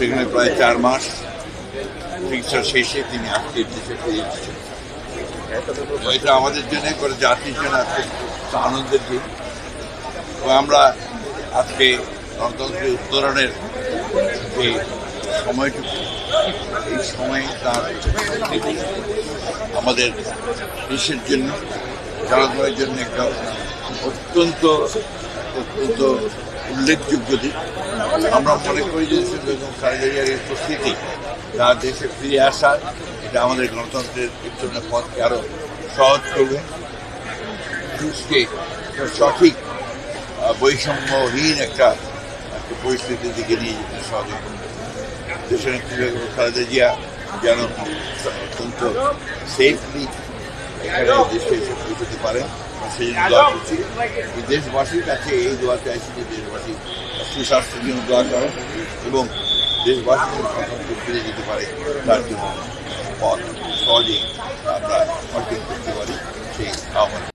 সেখানে প্রায় চার মাস চিকিৎসা শেষে তিনি আজকে দেশে ফিরে এসেছেন। এটা আমাদের জন্য করে জাতির জন্য আজকে আনন্দের দিন। আমরা আজকে গণতন্ত্রের উত্তরণের যে সময়টুকু, এই সময়ে তার আমাদের দেশের জন্য, জনগণের জন্য একটা অত্যন্ত অত্যন্ত উল্লেখযোগ্য দিক আমরা মনে করি যে বেগম খালেদা এই উপস্থিতি তার দেশে ফিরে আসা এটা আমাদের গণতন্ত্রের উত্তরণের পথকে আরও সহজ করবে। দেশকে সঠিক বৈষম্যহীন একটা পরিস্থিতির দিকে নিয়ে যেতে সহযোগিতা করবে। দেশের খালেদা জিয়া যেন অত্যন্ত সেফলি এখানে দেশকে এসে পৌঁছতে পারেন সেই দোয়া করছি দেশবাসীর কাছে এই দোয়া চাইছি যে দেশবাসী সুস্বাস্থ্যের জন্য দোয়া করেন এবং দেশবাসী যেন ফিরে যেতে পারে। তার জন্য পথ সহজেই আমরা অর্জন করতে